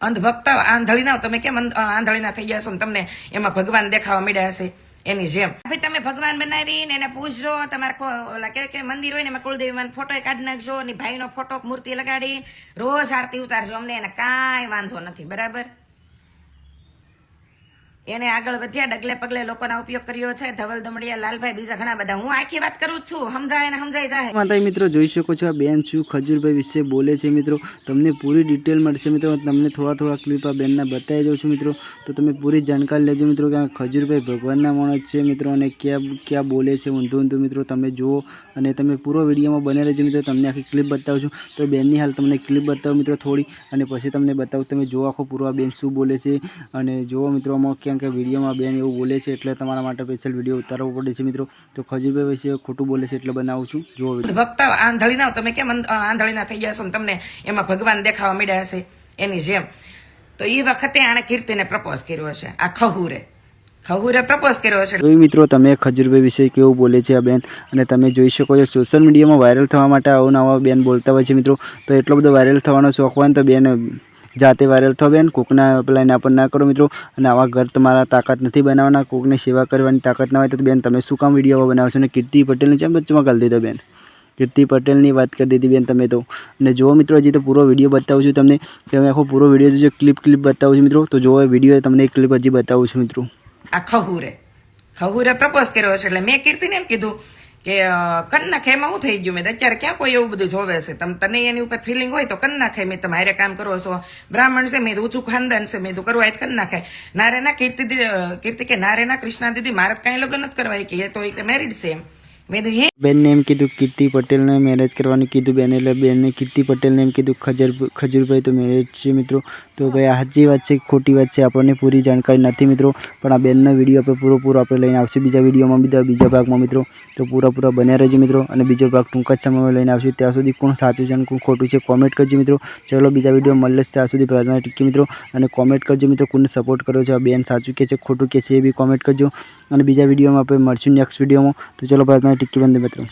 અંધભક્તા આંધળી ના તમે કેમ આંધળીના થઈ ગયા છો તમને? એમાં ભગવાન દેખાવા મળ્યા હશે. એની જેમ. ભાઈ તમે ભગવાન બનાવીને એને પૂછજો તમારે ઓલા કે મંદિર હોય ને એમાં કુળદેવી ફોટો કાઢી નાખજો, અને ભાઈનો ફોટો મૂર્તિ લગાડી, રોજ આરતી ઉતારજો અમને, એને કાંઈ વાંધો નથી, બરાબર? એને આગળ વધ્યા, ડગલે પગલે લોકોના ઉપયોગ કર્યો છે. ધવલ, દમડિયા, લાલભાઈ બીજા ઘણા બધા. હું આખી વાત કરું છું. સમજાય ને સમજાય જાય માતા મિત્રો, જોઈ શકો છો આ બેન શું ખજૂરભાઈ વિશે બોલે છે, મિત્રો. તમને પૂરી ડિટેલ મળશે, મિત્રો. તમને થોડા થોડા ક્લિપ આ બેનના બતાવી દઉં છું, મિત્રો. તો તમે પૂરી જાણકારી લેજો, મિત્રો, કે આ ખજૂરભાઈ ભગવાનના માણસ છે, મિત્રો, અને ક્યાં ક્યાં બોલે છે, ઊંધું ઊંધું, મિત્રો. તમે જુઓ અને તમે પૂરો વિડીયોમાં બને રહેજો, મિત્રો. તમને આખી ક્લિપ બતાવું છું. તો બેનની હાલ તમને ક્લિપ બતાવું, મિત્રો, થોડી. અને પછી તમને બતાવું, તમે જુઓ આખો પૂરો આ બેન શું બોલે છે. અને જુઓ, મિત્રો, આમાં ક્યાંક વિડીયોમાં બેન એવું બોલે છે એટલે તમારા માટે સ્પેશિયલ વીડિયો ઉતારવો પડે છે મિત્રો. તો ખજૂરભાઈ વિશે ખોટું બોલે છે એટલે બનાવું છું. જુઓ વીડિયો. આંધળી ના તમે કેમ આંધળી ના થઈ ગયા છો તમને એમાં ભગવાન દેખાવા મળ્યા હશે? એની જેમ. તો એ વખતે આણે કીર્તિને પ્રપોઝ કર્યો હશે. આ ખહુરે. ખહુરે પ્રપોઝ કર્યો છે જોઈ મિત્રો તમે ખજૂરભાઈ વિશે કેવું બોલે છે આ બેન? અને તમે જોઈ શકો છો સોશિયલ મીડિયામાં વાયરલ થવા માટે આવું નવા બેન બોલતા હોય છે મિત્રો. તો એટલો બધો વાયરલ થવાનો શોખ હોય ને તો બેન જાતે વાયરલ થો બેન. કોકના પેલા આપણ ના કરો મિત્રો. અને આવા ઘર તમારા તાકાત નથી બનાવવાના. કોકની સેવા કરવાની તાકાત ના હોય તો બેન તમે શું કામ વીડિયો બનાવશો? અને કીર્તિ પટેલની જેમ વચ્ચેમાં કરી દીધો બેન? કીર્તિ પટેલની વાત કરી દીધી બેન તમે તો. અને જુઓ મિત્રો, હજી તો પૂરો વીડિયો બતાવું છું તમને. તમે આખો પૂરો વીડિયો જોજો ક્લિપ ક્લિપ બતાવું છું મિત્રો. તો જુઓ વીડિયો તમને એક ક્લિપ હજી બતાવું છું મિત્રો. આ ખહુરે. ખહુરે પ્રપોઝ કર્યો છે. એટલે મેં કીર્તિને એમ કીધું કે કન નાખે એમાં હું થઈ ગયું? મેં અત્યારે ક્યાં કોઈ એવું બધું જોવે છે? તમ, તને એની ઉપર ફિલિંગ હોય તો કન નાખે મેં તમે હારે કામ કરો છો. બ્રાહ્મણ છે, મેં ઊંચું ખાનદાન છે, મેં તું કરવા હોય કન નાખે નારે ના કીર્તિ કીર્તિ કે નારે ના કૃષ્ણા દીદી, મારે કાંઈ લગ્ન નથી કરવા. કે એ તો મેરિડ છે એમ. મેં હે બેનને એમ કીધું કીર્તિ પટેલને મેરેજ કરવાનું કીધું બેન, એટલે બેનને કીર્તિ પટેલને એમ કીધું, ખજર ખજૂરભાઈ, તો મેરેજ છે મિત્રો. તો ભાઈ આ સાચી વાત છે, ખોટી વાત છે, આપણને પૂરી જાણકારી નથી મિત્રો. પણ આ બેનનો વીડિયો આપણે પૂરો પૂરો આપણે લઈને આવશું બીજા વિડીયોમાં બીજા બીજા ભાગમાં મિત્રો. તો પૂરા પૂરા બન્યા રહેજો મિત્રો, અને બીજો ભાગ ટૂંક જ સમયમાં લઈને આવશું. ત્યાં સુધી કોણ સાચું છે અને કોણ ખોટું છે કોમેન્ટ કરજો મિત્રો. ચલો બીજા વીડિયો મળે ત્યાં સુધી પ્રાર્થના ટીકી મિત્રો, અને કોમેન્ટ કરજો મિત્રો કોને સપોર્ટ કરો છો, આ બેન સાચું કે છે, ખોટું કે છે એ બી કોમેન્ટ કરજો. અને બીજા વિડીયોમાં આપણે મળશું નેક્સ્ટ વિડીયોમાં. તો ચલો પ્રાર્થના ટીકી બંધ મિત્રો.